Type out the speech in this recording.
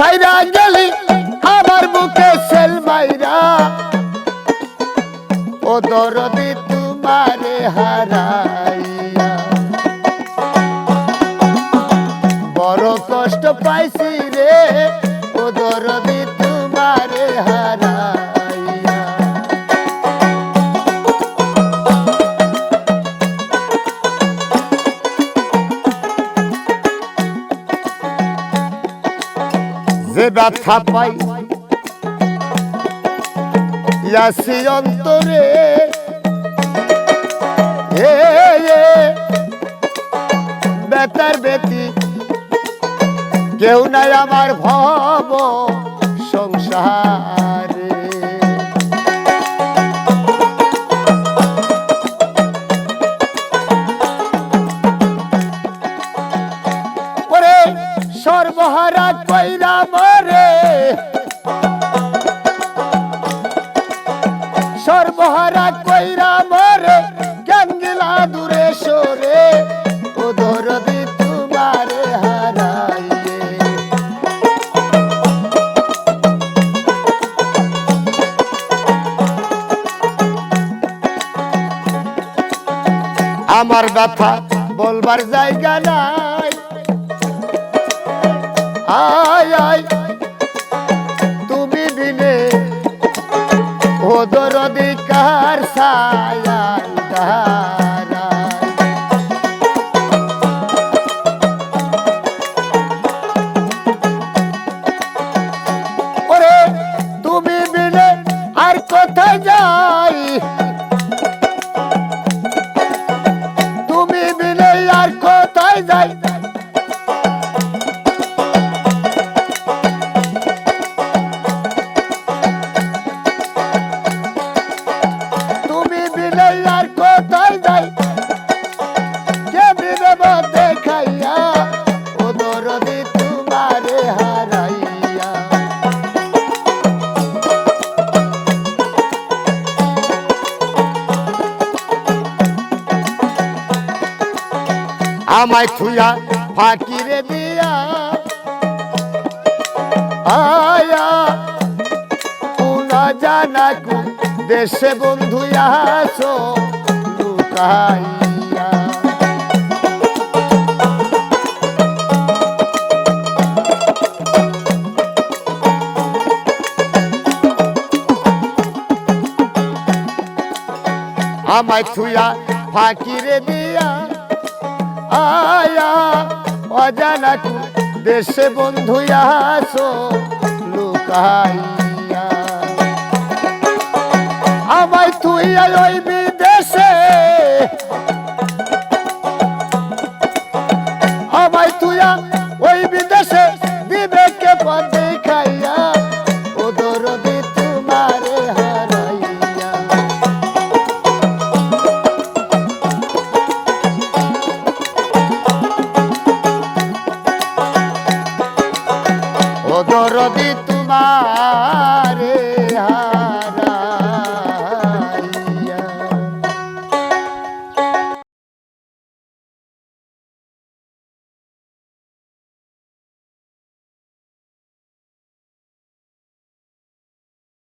সাইরা গেলি আমার বুকে সেল মাইরা। ও দরদি তোমারে হারাইয়া। বড় কষ্ট পাইছি রে, ও দরদি তোমারে হারাইয়া। ব্যথা পাই। ইয়াসি অন্তরে বেতার বেতি কেউ নাই আমার ভব সংসারে। মরে সর্বহারা কইরা মরে গঙ্গিলা দূরে সরে ও হারাইয়ে আমার ব্যথা বলবার জায়গা নাই। আয় আয়। তুমি দিলে ওদর অধিকার সায়াল তুমি আর কোথায় যাই কে বিদেব দেখাইয়া ও দরদি তোমারে হারাইয়া। আমায় থুয়া ফাকিরে দিয়া আয়া দেশে বন্ধু আসো লুকাইয়া। আমায় থুয়া ফাকিরে দিয়া আয়া অজানা দেশে বন্ধু আসো লুকাইয়া। আমায় তুই ওই বিদেশে। আমায় তুই ওই বিদেশে বিবেকে পদে খাইয়া। ওদর দি তোমারে হারাইয়া। ওদর দি তোমার